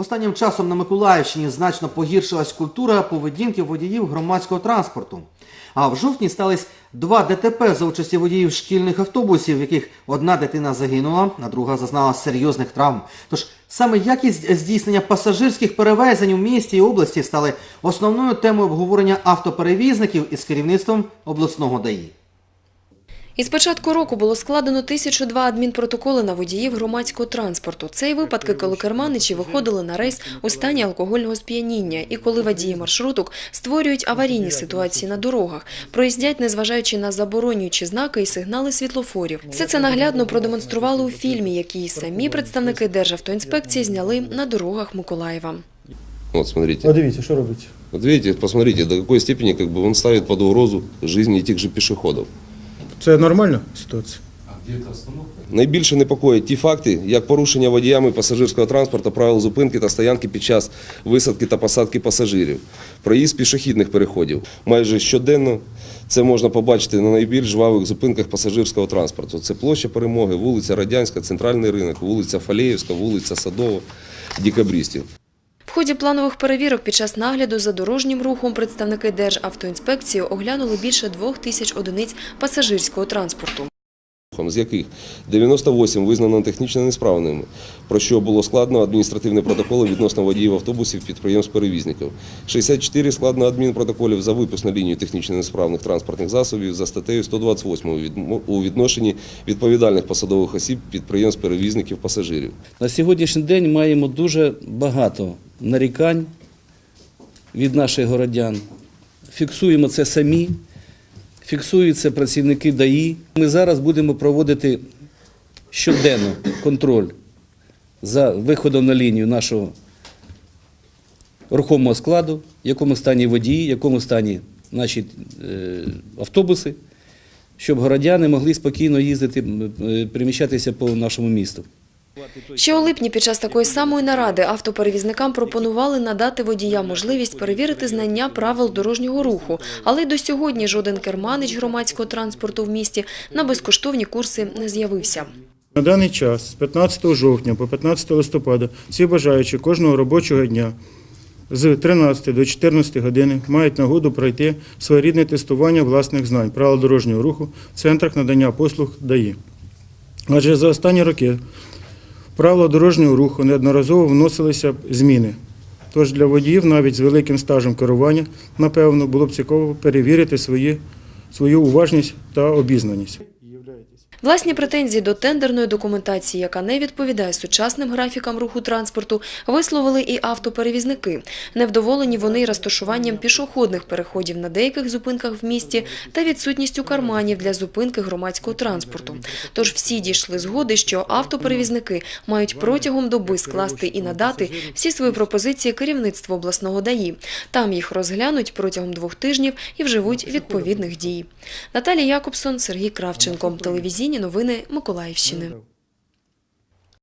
Останнім часом на Миколаївщині значно погіршилась культура поведінки водіїв громадського транспорту. А в жовтні стались два ДТП за участі водіїв шкільних автобусів, в яких одна дитина загинула, а друга зазнала серйозних травм. Тож саме якість здійснення пасажирських перевезень у місті і області стали основною темою обговорення автоперевізників із керівництвом обласного ДАІ. Із початку року було складено 1002 адмінпротоколи на водіїв громадського транспорту. Це й випадки, коли керманичі виходили на рейс у стані алкогольного сп'яніння і коли водії маршруток створюють аварійні ситуації на дорогах, проїздять, незважаючи на заборонюючі знаки і сигнали світлофорів. Все це наглядно продемонстрували у фільмі, який самі представники Державтоінспекції зняли на дорогах Миколаєва. Вот, смотрите. А дивіться, що робиться? Вот видите, посмотрите, до какой степени как бы он ставит под угрозу жизни этих же пешеходов. Це нормальна ситуація? Найбільше непокоїть ті факти, як порушення водіями пасажирського транспорту правил зупинки та стоянки під час висадки та посадки пасажирів, проїзд пішохідних переходів. Майже щоденно це можна побачити на найбільш жвавих зупинках пасажирського транспорту. Це площа Перемоги, вулиця Радянська, центральний ринок, вулиця Фалеївська, вулиця Садова, Декабристів. Ході планових перевірок під час нагляду за дорожнім рухом представники Державтоінспекції оглянули більше двох тисяч одиниць пасажирського транспорту. з яких 98 визнано технічно несправними, про що було складно адміністративні протоколи відносно водіїв автобусів підприємств-перевізників. 64 складно адмінпротоколів за випуск на лінію технічно несправних транспортних засобів за статтею 128 відмо- у відношенні відповідальних посадових осіб підприємств-перевізників пасажирів. На сьогоднішній день маємо дуже багато нарікань від наших городян. Фіксуємо це самі, фіксують це працівники ДАІ. Ми зараз будемо проводити щоденно контроль за виходом на лінію нашого рухомого складу, в якому стані водії, в якому стані наші е, автобуси, щоб городяни могли спокійно їздити, е, по нашому місту. Ще у липні під час такої самої наради автоперевізникам пропонували надати водіям можливість перевірити знання правил дорожнього руху, але й до сьогодні жоден керманич громадського транспорту в місті на безкоштовні курси не з'явився. На даний час, з 15 жовтня по 15 листопада, всі бажаючі кожного робочого дня з 13 до 14 години мають нагоду пройти своєрідне тестування власних знань правил дорожнього руху в центрах надання послуг ДАІ. Адже за останні роки правила дорожнього руху неодноразово вносилися зміни. Тож для водіїв навіть з великим стажем керування, напевно, було б цікаво перевірити свої, свою уважність та обізнаність. Власні претензії до тендерної документації, яка не відповідає сучасним графікам руху транспорту, висловили і автоперевізники. Невдоволені вони розташуванням пішохідних переходів на деяких зупинках в місті та відсутністю карманів для зупинки громадського транспорту. Тож всі дійшли згоди, що автоперевізники мають протягом доби скласти і надати всі свої пропозиції керівництву обласного ДАІ. Там їх розглянуть протягом двох тижнів і вживуть відповідних дій. Наталія Якобсон, Сергій Кравченко. Телевізійні новини Миколаївщини.